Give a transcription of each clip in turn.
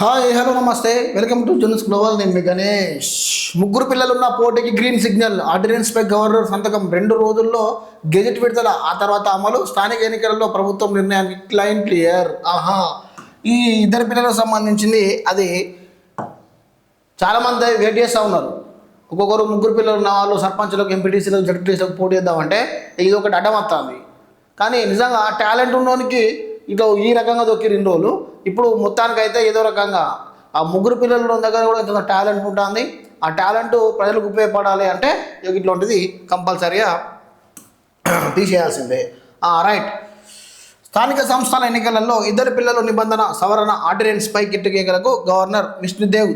Hi hello నమస్తే. Welcome to జున్స్ global నేను మీ గణేష్. ముగ్గురు పిల్లలున్న పోటీకి గ్రీన్ సిగ్నల్ ఆర్డినెన్స్ పై గవర్నర్ సంతకం. రెండు రోజుల్లో గెజెట్ విడుదల. ఆ తర్వాత అమలు. స్థానిక ఎన్నికలలో ప్రభుత్వం నిర్ణయానికి క్లైన్ క్లియర్ ఆహా. ఈ ఇద్దరు పిల్లలకు సంబంధించింది అది చాలామంది వెయిట్ చేస్తూ ఉన్నారు. ఒక్కొక్కరు ముగ్గురు పిల్లలు ఉన్న వాళ్ళు సర్పంచ్లకు ఎంపీటీసీలకు జడ్పీటీసీలకు పోటీ చేద్దామంటే ఇది ఒకటి అడ్డం వస్తుంది. కానీ నిజంగా టాలెంట్ ఉన్నోనికి ఇట్లా ఈ రకంగా దొక్కి రెండు రోజులు. ఇప్పుడు మొత్తానికైతే ఏదో రకంగా ఆ ముగ్గురు పిల్లల దగ్గర కూడా ఇంత టాలెంట్ ఉంటుంది. ఆ టాలెంట్ ప్రజలకు ఉపయోగపడాలి అంటే ఇట్లాంటిది కంపల్సరీగా తీసేయాల్సిందే. రైట్. స్థానిక సంస్థల ఎన్నికలలో ఇద్దరు పిల్లల నిబంధన సవరణ ఆర్డినెన్స్పై కిట్టుకేకలకు గవర్నర్ విష్ణుదేవ్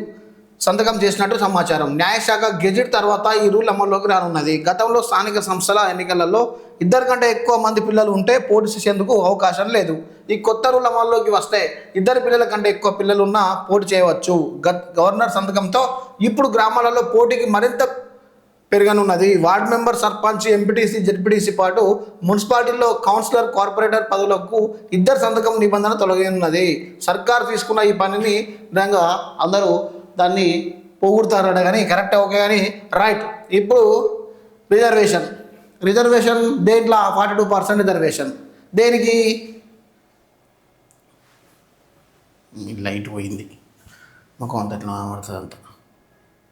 సంతకం చేసినట్టు సమాచారం. న్యాయశాఖ గెజిట్ తర్వాత ఈ రూల్ అమల్లోకి రానున్నది. గతంలో స్థానిక సంస్థల ఎన్నికలలో ఇద్దరు కంటే ఎక్కువ మంది పిల్లలు ఉంటే పోటీ చేసేందుకు అవకాశం లేదు. ఈ కొత్త రూల్ అమల్లోకి వస్తే ఇద్దరు పిల్లల కంటే ఎక్కువ పిల్లలు ఉన్నా పోటీ చేయవచ్చు. గవర్నర్ సంతకంతో ఇప్పుడు గ్రామాలలో పోటీకి మరింత పెరగనున్నది. Ward member sarpanch MPTC ZPTC పాటు మున్సిపాలిటీలో కౌన్సిలర్ కార్పొరేటర్ పదవులకు ఇద్దరు సంతకం నిబంధన తొలగినది సర్కార్ తీసుకున్న ఈ పనిని నిజంగా అందరూ దాన్ని పొగుడుతారట కానీ కరెక్ట్ ఓకే కానీ రైట్. ఇప్పుడు రిజర్వేషన్. రిజర్వేషన్ దేంట్లో? Forty two percent reservation. దేనికి? లైట్ పోయింది. మొఖం అంతట్లో ఎట్లా పడుతుంది